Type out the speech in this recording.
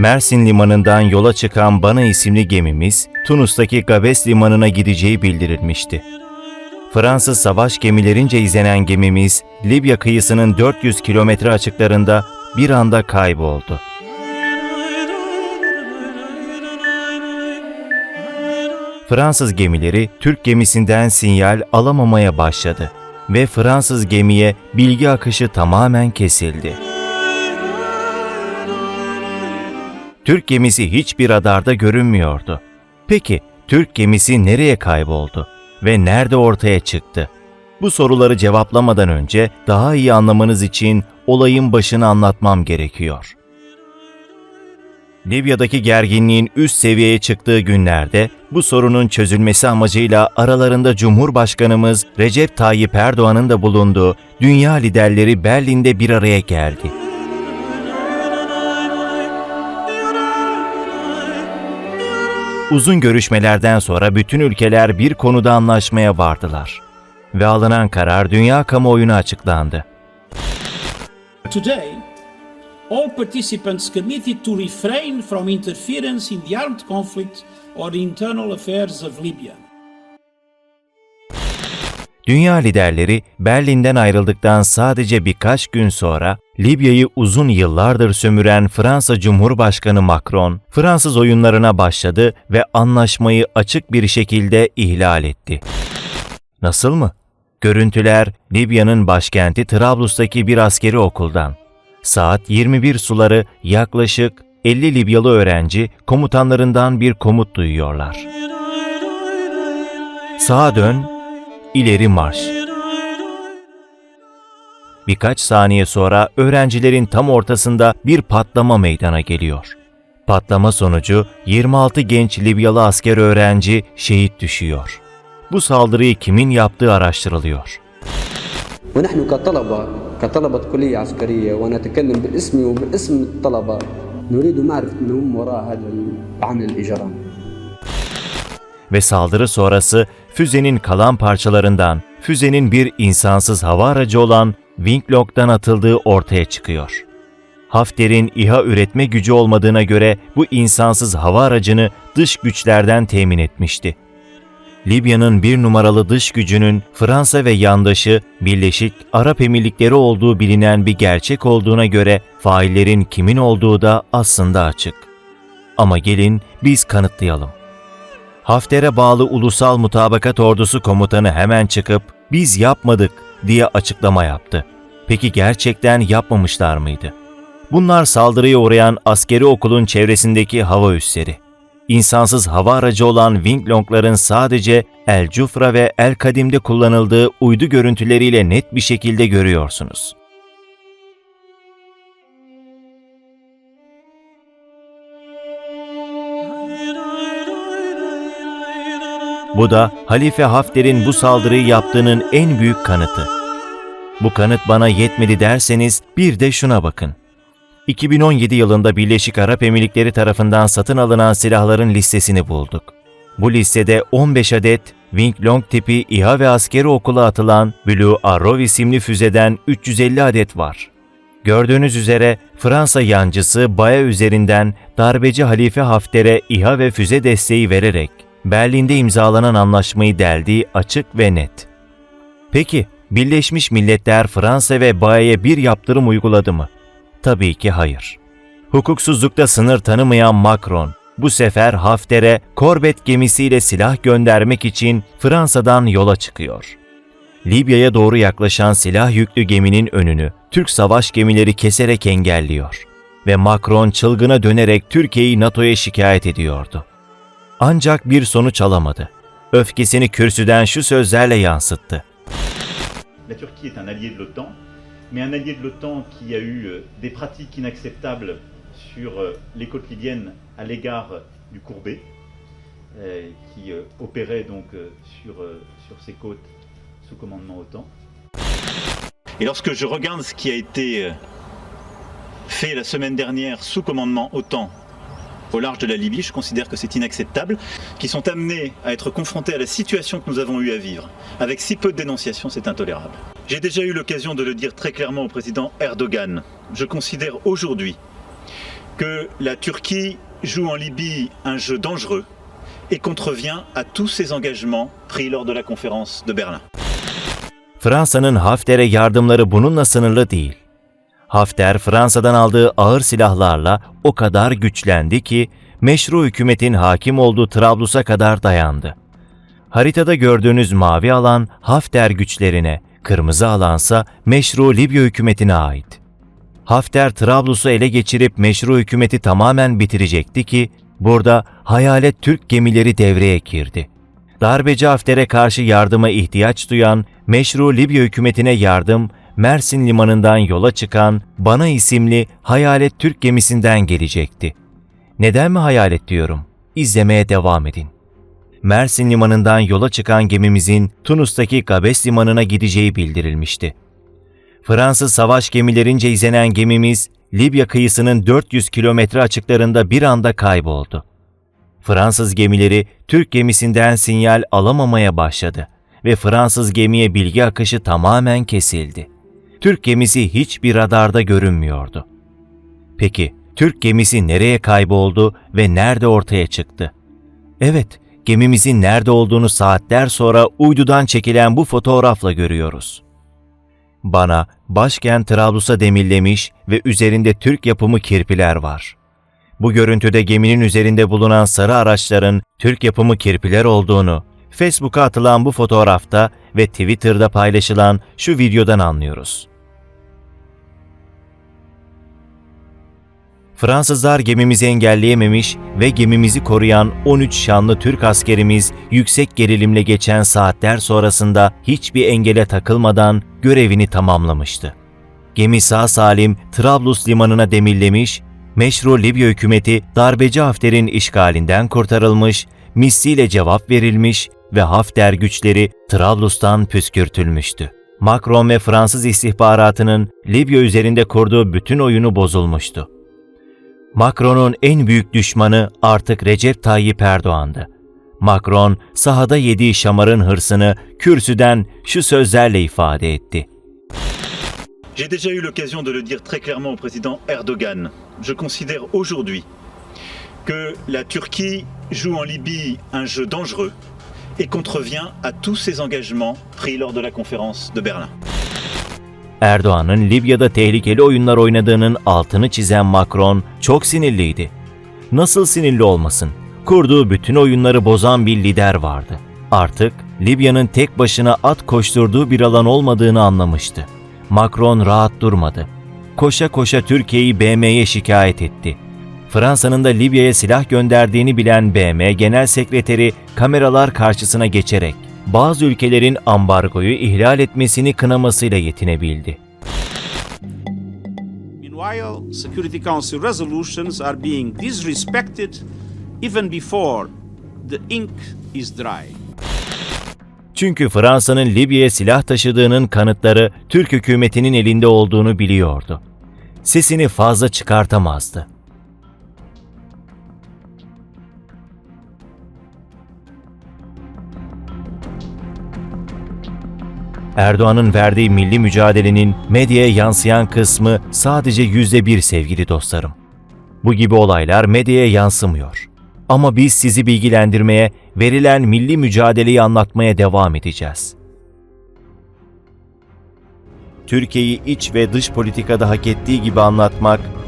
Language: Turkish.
Mersin limanından yola çıkan Bana isimli gemimiz, Tunus'taki Gabes limanına gideceği bildirilmişti. Fransız savaş gemilerince izlenen gemimiz, Libya kıyısının 400 kilometre açıklarında bir anda kayboldu. Fransız gemileri Türk gemisinden sinyal alamamaya başladı ve Fransız gemiye bilgi akışı tamamen kesildi. Türk gemisi hiçbir radarda görünmüyordu. Peki Türk gemisi nereye kayboldu ve nerede ortaya çıktı? Bu soruları cevaplamadan önce daha iyi anlamanız için olayın başını anlatmam gerekiyor. Libya'daki gerginliğin üst seviyeye çıktığı günlerde bu sorunun çözülmesi amacıyla aralarında Cumhurbaşkanımız Recep Tayyip Erdoğan'ın da bulunduğu dünya liderleri Berlin'de bir araya geldi. Uzun görüşmelerden sonra bütün ülkeler bir konuda anlaşmaya vardılar ve alınan karar dünya kamuoyuna açıklandı. Today, all participants committed to refrain from interference in the armed conflict or the internal affairs of Libya. Dünya liderleri Berlin'den ayrıldıktan sadece birkaç gün sonra Libya'yı uzun yıllardır sömüren Fransa Cumhurbaşkanı Macron, Fransız oyunlarına başladı ve anlaşmayı açık bir şekilde ihlal etti. Nasıl mı? Görüntüler Libya'nın başkenti Trablus'taki bir askeri okuldan. Saat 21 suları yaklaşık 50 Libyalı öğrenci komutanlarından bir komut duyuyorlar. Sağa dön, ileri marş. Birkaç saniye sonra öğrencilerin tam ortasında bir patlama meydana geliyor. Patlama sonucu 26 genç Libyalı asker öğrenci şehit düşüyor. Bu saldırıyı kimin yaptığı araştırılıyor. ونحن كطلبة كطلبة كلية عسكرية وأنا أتكلم باسمي وباسم الطلبة نريد معرفة من هم وراء هذا عمل الإجرام ve saldırı sonrası füzenin kalan parçalarından füzenin bir insansız hava aracı olan Winglock'tan atıldığı ortaya çıkıyor. Hafter'in İHA üretme gücü olmadığına göre bu insansız hava aracını dış güçlerden temin etmişti. Libya'nın bir numaralı dış gücünün Fransa ve yandaşı Birleşik Arap Emirlikleri olduğu bilinen bir gerçek olduğuna göre faillerin kimin olduğu da aslında açık. Ama gelin biz kanıtlayalım. Hafter'e bağlı Ulusal Mutabakat Ordusu komutanı hemen çıkıp biz yapmadık diye açıklama yaptı. Peki gerçekten yapmamışlar mıydı? Bunlar saldırıya uğrayan askeri okulun çevresindeki hava üsleri. İnsansız hava aracı olan Winglong'ların sadece El Cufra ve El Kadim'de kullanıldığı uydu görüntüleriyle net bir şekilde görüyorsunuz. Bu da Halife Hafter'in bu saldırıyı yaptığının en büyük kanıtı. Bu kanıt bana yetmedi derseniz bir de şuna bakın. 2017 yılında Birleşik Arap Emirlikleri tarafından satın alınan silahların listesini bulduk. Bu listede 15 adet Wing Long tipi İHA ve askeri okula atılan Blue Arrow isimli füzeden 350 adet var. Gördüğünüz üzere Fransa yancısı Baya üzerinden darbeci Halife Hafter'e İHA ve füze desteği vererek Berlin'de imzalanan anlaşmayı deldiği açık ve net. Peki Birleşmiş Milletler Fransa ve Baya'ya bir yaptırım uyguladı mı? Tabii ki hayır. Hukuksuzlukta sınır tanımayan Macron, bu sefer Hafter'e korvet gemisiyle silah göndermek için Fransa'dan yola çıkıyor. Libya'ya doğru yaklaşan silah yüklü geminin önünü Türk savaş gemileri keserek engelliyor. Ve Macron çılgına dönerek Türkiye'yi NATO'ya şikayet ediyordu. Ancak bir sonuç alamadı. Öfkesini kürsüden şu sözlerle yansıttı. La Turquie est un allié de l'OTAN, mais un allié de l'OTAN qui a eu euh, des pratiques inacceptables sur euh, les côtes libyennes à l'égard euh, du Courbet, qui opérait donc sur, sur ces côtes sous commandement OTAN. Et lorsque je regarde ce qui a été fait la semaine dernière sous commandement OTAN au large de la Libye, je considère que c'est inacceptable, qui sont amenés à être confrontés à la situation que nous avons eu à vivre. Avec si peu de dénonciation, c'est intolérable. J'ai déjà eu l'occasion de le dire très clairement au président Erdogan. Je considère aujourd'hui que la Turquie joue en Libye un jeu dangereux et contrevient à tous ses engagements pris lors de la conférence de Berlin. Hafter, Fransa'dan aldığı ağır silahlarla o kadar güçlendi ki meşru hükümetin hakim olduğu Trablus'a kadar dayandı. Haritada gördüğünüz mavi alan Hafter güçlerine, kırmızı alansa meşru Libya hükümetine ait. Hafter Trablus'u ele geçirip meşru hükümeti tamamen bitirecekti ki burada hayalet Türk gemileri devreye girdi. Darbeci Hafter'e karşı yardıma ihtiyaç duyan meşru Libya hükümetine yardım Mersin limanından yola çıkan Bana isimli hayalet Türk gemisinden gelecekti. Neden mi hayalet diyorum? İzlemeye devam edin. Mersin limanından yola çıkan gemimizin Tunus'taki Gabes limanına gideceği bildirilmişti. Fransız savaş gemilerince izlenen gemimiz Libya kıyısının 400 kilometre açıklarında bir anda kayboldu. Fransız gemileri Türk gemisinden sinyal alamamaya başladı ve Fransız gemiye bilgi akışı tamamen kesildi. Türk gemisi hiçbir radarda görünmüyordu. Peki Türk gemisi nereye kayboldu ve nerede ortaya çıktı? Evet, gemimizin nerede olduğunu saatler sonra uydudan çekilen bu fotoğrafla görüyoruz. Bana başkent Trablus'a demirlemiş ve üzerinde Türk yapımı kirpiler var. Bu görüntüde geminin üzerinde bulunan sarı araçların Türk yapımı kirpiler olduğunu, Facebook'a atılan bu fotoğrafta ve Twitter'da paylaşılan şu videodan anlıyoruz. Fransızlar gemimizi engelleyememiş ve gemimizi koruyan 13 şanlı Türk askerimiz yüksek gerilimle geçen saatler sonrasında hiçbir engele takılmadan görevini tamamlamıştı. Gemi sağ salim Trablus limanına demirlemiş, meşru Libya hükümeti darbeci Hafter'in işgalinden kurtarılmış, misliyle cevap verilmiş ve Hafter güçleri Trablus'tan püskürtülmüştü. Macron ve Fransız istihbaratının Libya üzerinde kurduğu bütün oyunu bozulmuştu. Macron'un en büyük düşmanı artık Recep Tayyip Erdoğan'dı. Macron sahada yediği şamarın hırsını kürsüden şu sözlerle ifade etti. J'ai déjà eu l'occasion de le dire très clairement au président Erdogan. Je considère aujourd'hui que la Turquie joue en Libye un jeu dangereux et contrevient à tous ses engagements pris lors de la conférence de Berlin. Erdoğan'ın Libya'da tehlikeli oyunlar oynadığının altını çizen Macron çok sinirliydi. Nasıl sinirli olmasın? Kurduğu bütün oyunları bozan bir lider vardı. Artık Libya'nın tek başına at koşturduğu bir alan olmadığını anlamıştı. Macron rahat durmadı. Koşa koşa Türkiye'yi BM'ye şikayet etti. Fransa'nın da Libya'ya silah gönderdiğini bilen BM Genel Sekreteri kameralar karşısına geçerek bazı ülkelerin ambargoyu ihlal etmesini kınamasıyla yetinebildi. Meanwhile, Security Council resolutions are being disrespected even before the ink is dry. Çünkü Fransa'nın Libya'ya silah taşıdığının kanıtları Türk hükümetinin elinde olduğunu biliyordu. Sesini fazla çıkartamazdı. Erdoğan'ın verdiği milli mücadelenin medyaya yansıyan kısmı sadece yüzde bir sevgili dostlarım. Bu gibi olaylar medyaya yansımıyor. Ama biz sizi bilgilendirmeye, verilen milli mücadeleyi anlatmaya devam edeceğiz. Türkiye'yi iç ve dış politikada hak ettiği gibi anlatmak